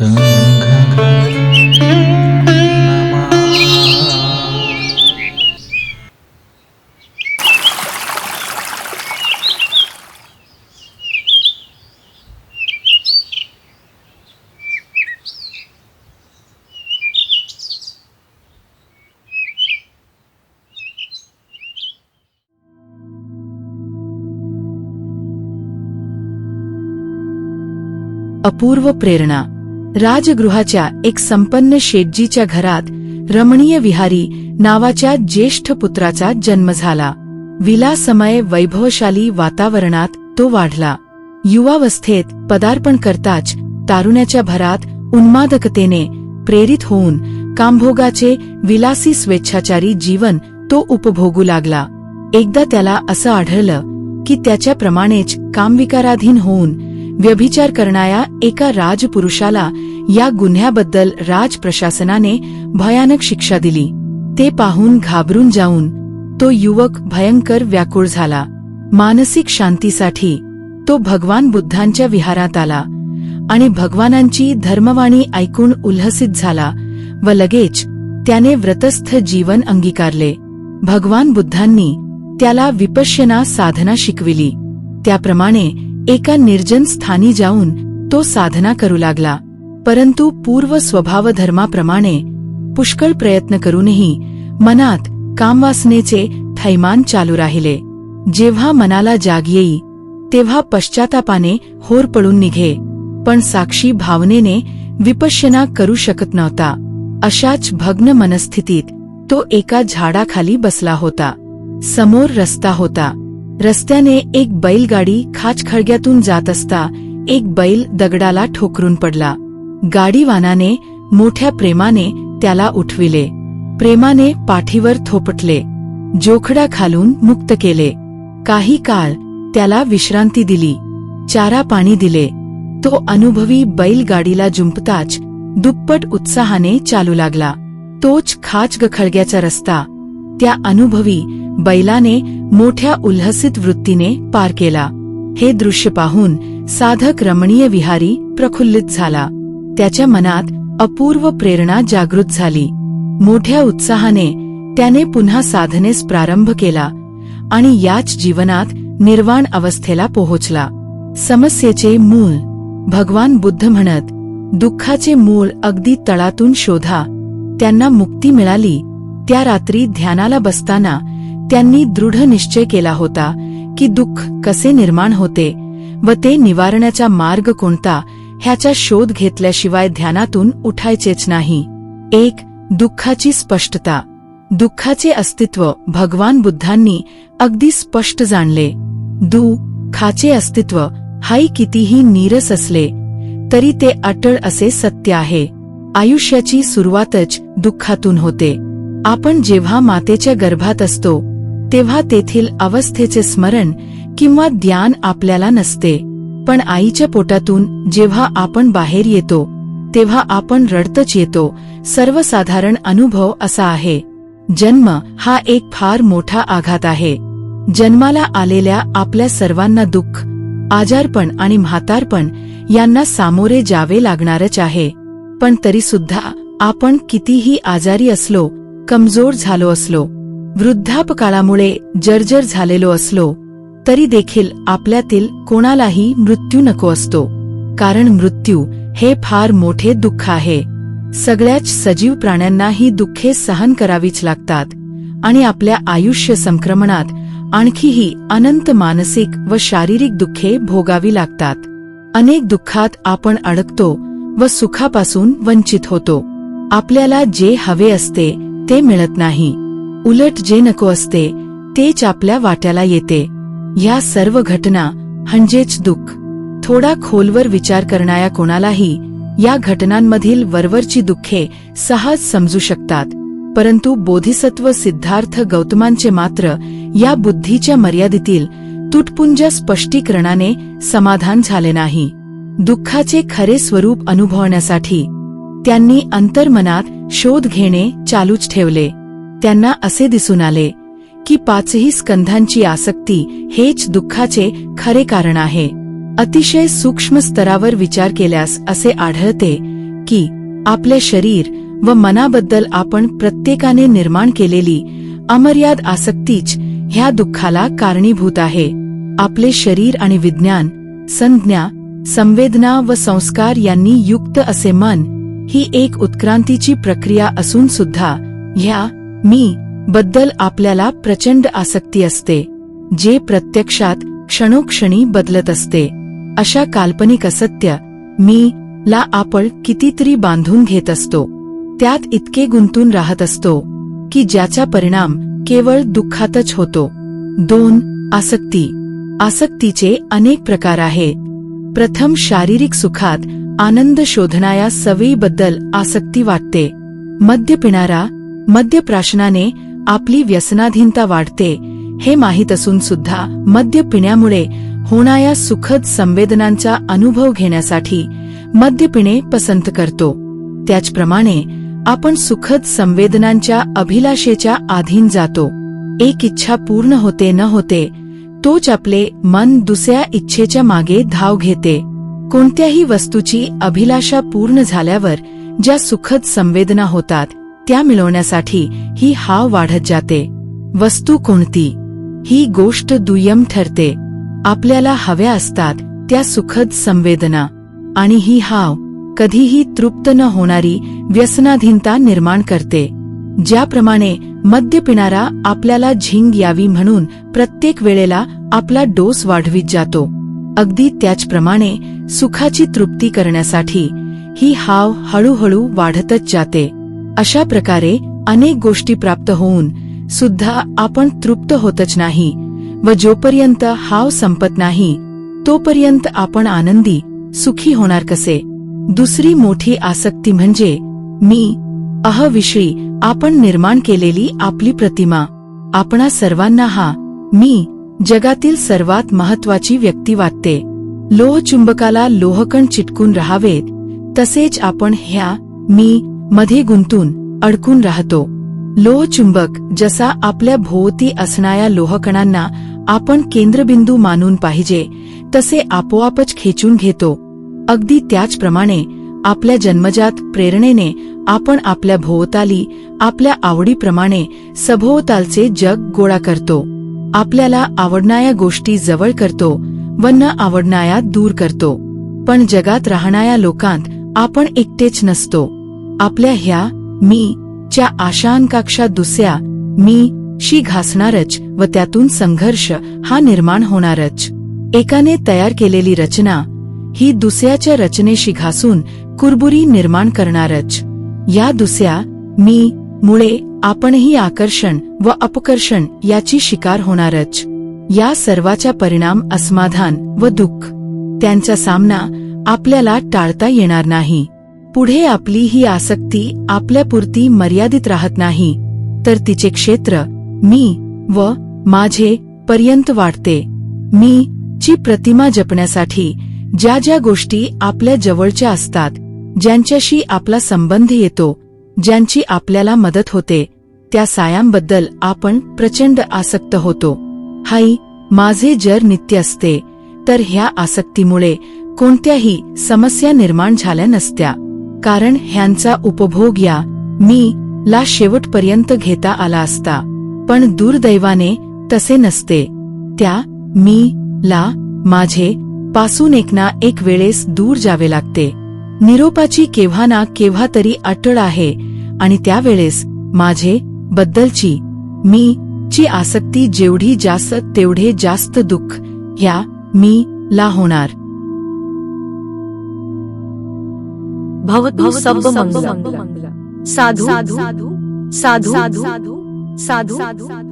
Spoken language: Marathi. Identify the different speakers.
Speaker 1: अपूर्व प्रेरणा. राजगृहाच्या एक संपन्न शेटजीच्या घरात रमणीय विहारी नावाच्या ज्येष्ठ पुत्राचा जन्म झाला. विलासमय वैभवशाली वातावरणात तो वाढला. युवावस्थेत पदार्पण करताच तारुण्याच्या भरात उन्मादकतेने प्रेरित होऊन कामभोगाचे विलासी स्वेच्छाचारी जीवन तो उपभोगू लागला. एकदा त्याला असं आढळलं की त्याच्याप्रमाणेच कामविकाराधीन होऊन व्यभिचार करणाऱ्या एका राजपुरुषाला या गुन्ह्याबद्दल राजप्रशासनाने भयानक शिक्षा दिली. ते पाहून घाबरून जाऊन तो युवक भयंकर व्याकुळ झाला. मानसिक शांतीसाठी तो भगवान बुद्धांच्या विहारात आला आणि भगवानांची धर्मवाणी ऐकून उल्हसित झाला व लगेच त्याने व्रतस्थ जीवन अंगीकारले. भगवान बुद्धांनी त्याला विपश्यना साधना शिकविली. त्याप्रमाणे एका निर्जन स्थानी जाऊन तो साधना करू लागला. परंतु पूर्व स्वभाव धर्माप्रमाणे पुष्कळ प्रयत्न करूनही मनात कामवासनेचे थैमान चालू राहिले. जेव्हा मनाला जाग येई तेव्हा पश्चातापाने होर पडून निघे. पण साक्षी भावनेने विपश्यना करू शकत नव्हता. अशाच भग्न मनस्थितीत तो एका झाडाखाली बसला होता. समोर रस्ता होता. रस्त्याने एक बैलगाडी खाचखळग्यातून जात असता एक बैल दगडाला ठोकरून पडला. गाडीवानाने मोठ्या प्रेमाने त्याला उठविले. प्रेमाने पाठीवर थोपटले. जोखडा खालून मुक्त केले. काही काळ त्याला विश्रांती दिली. चारा पाणी दिले. तो अनुभवी बैलगाडीला जुंपताच दुप्पट उत्साहाने चालू लागला. तोच खाच गखळग्याचा रस्ता. त्या अनुभवी बैलाने मोठ्या उल्हसित वृत्तीने पार केला. हे दृश्य पाहून साधक रमणीय विहारी प्रफुल्लित झाला. त्याच्या मनात अपूर्व प्रेरणा जागृत झाली. मोठ्या उत्साहाने त्याने पुन्हा साधनेस प्रारंभ केला आणि याच जीवनात निर्वाण अवस्थेला पोहोचला. समस्येचे मूळ भगवान बुद्ध म्हणत दुःखाचे मूळ अगदी तळातून शोधा. त्यांना मुक्ती मिळाली. त्या रात्री ध्यानाला बसताना त्यांनी दृढ निश्चय केला होता की दुःख कसे निर्माण होते व ते निवारण्याचा मार्ग कोणता ह्याचा शोध घेतल्याशिवाय ध्यानातून उठायचेच नाही. एक दुःखाची स्पष्टता. दुःखाचे अस्तित्व भगवान बुद्धांनी अगदी स्पष्ट जाणले. दु खाचे अस्तित्व हाई कितीही नीरस असले तरी ते अटळ असे सत्य आहे. आयुष्याची सुरुवातच दुःखातून होते. आपण जेव्हा मातेच्या गर्भात असतो तेव्हा तेथील अवस्थेचे स्मरण किंवा ध्यान आपल्याला नसते. पण आईच्या पोटातून जेव्हा आपण बाहेर येतो तेव्हा आपण रडतच येतो. सर्वसाधारण अनुभव असा आहे. जन्म हा एक फार मोठा आघात आहे. जन्माला आलेल्या आपल्या सर्वांना दुःख आजारपण आणि म्हातारपण यांना सामोरे जावे लागणारच आहे. पण तरीसुद्धा आपण कितीही आजारी असलो कमजोर झालो असलो वृद्धापकाळामुळे जर्जर झालेलो असलो तरी देखील आपल्यातील कोणालाही मृत्यू नको असतो. कारण मृत्यू हे फार मोठे दुःख आहे. सगळ्याच सजीव प्राण्यांना ही दुःखे सहन करावीच लागतात आणि आपल्या आयुष्य संक्रमणात आणखीही अनंत मानसिक व शारीरिक दुःखे भोगावी लागतात. अनेक दुःखात आपण अडकतो व सुखापासून वंचित होतो. आपल्याला जे हवे असते ते मिळत नाही. उलट जे नको असते तेच आपल्या वाट्याला येते. ह्या सर्व घटना म्हणजेच दुःख. थोडा खोलवर विचार करणाऱ्या कोणालाही या घटनांमधील वरवरची दुःखे सहज समजू शकतात. परंतु बोधिसत्व सिद्धार्थ गौतमांचे मात्र या बुद्धीच्या मर्यादेतील तुटपुंज स्पष्टीकरणाने समाधान झाले नाही. दुःखाचे खरे स्वरूप अनुभवण्यासाठी त्यांनी अंतर्मनात शोध घेणे चालूच ठेवले. त्यांना असे दिसून आले की पाचही स्कंधांची आसक्ती हेच दुःखाचे खरे कारण आहे. अतिशय सूक्ष्म स्तरावर विचार केल्यास असे आढळते की आपले शरीर व मनाबद्दल आपण प्रत्येकाने निर्माण केलेली अमर्याद आसक्तीच ह्या दुःखाला कारणीभूत आहे. आपले शरीर आणि विज्ञान संज्ञा संवेदना व संस्कार यांनी युक्त असे मन ही एक उत्क्रांतीची प्रक्रिया असून सुद्धा ह्या मी बद्दल आपल्याला प्रचंड आसक्ती असते जे प्रत्यक्षात क्षणोक्षणी बदलत असते. अशा काल्पनिक असत्य मी ला आपण कितीतरी बांधून घेत असतो. त्यात इतके गुंतून राहत असतो की ज्याचा परिणाम केवळ दुःखातच होतो. दोन आसक्ती. आसक्तीचे अनेक प्रकार आहेत प्रथम शारीरिक सुखात आनंद शोधणाया सवयीबद्दल आसक्ती वाटते. मद्य पिणारा मद्यप्राशनाने आपली व्यसनाधीनता वाढते हे माहीत असून सुद्धा मद्य पिण्यामुळे होणाऱ्या सुखद संवेदनांचा अनुभव घेण्यासाठी मद्य पिणे पसंत करतो. त्याचप्रमाणे आपण सुखद संवेदनांच्या अभिलाषेच्या अधीन जातो. एक इच्छा पूर्ण होते न होते तोच आपले मन दुसऱ्या इच्छेच्या मागे धाव घेते. कोणत्याही वस्तूची अभिलाषा पूर्ण झाल्यावर ज्या सुखद संवेदना होतात त्या मिळवण्यासाठी ही हाव वाढत जाते. वस्तू कोणती? ही गोष्ट दुय्यम ठरते. आपल्याला हव्या असतात त्या सुखद संवेदना. आणि ही हाव कधीही तृप्त न होणारी व्यसनाधीनता निर्माण करते. ज्याप्रमाणे मद्य पिणारा आपल्याला झिंग यावी म्हणून प्रत्येक वेळेला आपला डोस वाढवीत जातो. अगदी त्याचप्रमाणे सुखाची तृप्ती करण्यासाठी ही हाव हळूहळू वाढतच जाते. अशा प्रकारे अनेक गोष्टी प्राप्त होऊन सुद्धा आपण तृप्त होतच नाही व जोपर्यंत हाव संपत नाही तोपर्यंत आपण आनंदी सुखी होणार कसे? दुसरी मोठी आसक्ती म्हणजे मी अहविषयी आपण निर्माण केलेली आपली प्रतिमा. आपणा सर्वांना हा मी जगातील सर्वात महत्वाची व्यक्ती वाटते. लोहचुंबकाला लोहकण चिटकून राहावेत तसेच आपण ह्या मी मध्ये गुंतून अडकून राहतो. लोहचुंबक जसा आपल्या भोवती असणाऱ्या लोहकणांना आपण केंद्रबिंदू मानून पाहिजे तसे आपोआपच खेचून घेतो. अगदी त्याचप्रमाणे आपल्या जन्मजात प्रेरणेने आपण आपल्या भोवताली आपल्या आवडीप्रमाणे सभोवतालचे जग गोळा करतो. आपल्याला आवडणाऱ्या गोष्टी जवळ करतो व न आवडणाऱ्या दूर करतो. पण जगात राहणाऱ्या लोकांत आपण एकटेच नसतो. आपल्या ह्या मी च्या आशांकाक्षा दुसऱ्या मी शी घासणारच व त्यातून संघर्ष हा निर्माण होणारच. एकाने तयार केलेली रचना ही दुसऱ्याच्या रचनेशी घासून कुरबुरी निर्माण करणारच. या दुसऱ्या मी मुळे आपणही आकर्षण व अपकर्षण याची शिकार होणारच. या सर्वाचा परिणाम असमाधान व दुःख त्यांचा सामना आपल्याला टाळता येणार नाही. पुढे आपली ही आसक्ती आपल्यापुरती मर्यादित राहत नाही तर तिचे क्षेत्र मी व माझे पर्यंत वाढते. मी ची प्रतिमा जपण्यासाठी ज्या ज्या गोष्टी आपल्या जवळच्या असतात ज्यांच्याशी आपला संबंध येतो ज्यांची आपल्याला मदत होते त्या सायांबद्दल आपण प्रचंड आसक्त होतो. हाई माझे जर नित्य असते तर ह्या आसक्तीमुळे कोणत्याही समस्या निर्माण झाल्या नसत्या. कारण ह्यांचा उपभोग या मी ला शेवटपर्यंत घेता आला असता. पण दुर्दैवाने तसे नसते. त्या मी ला माझे पासून एकना एक वेळेस दूर जावे लागते. निरोपाची केव्हा ना केव्हा तरी अटळ आहे आणि त्यावेळेस माझे बद्दलची मी ची आसक्ती जेवढी जास्त तेवढे जास्त दुःख ह्या मी ला होणार.
Speaker 2: भवतु सब मंगलम साधु साधु साधु साधु साधु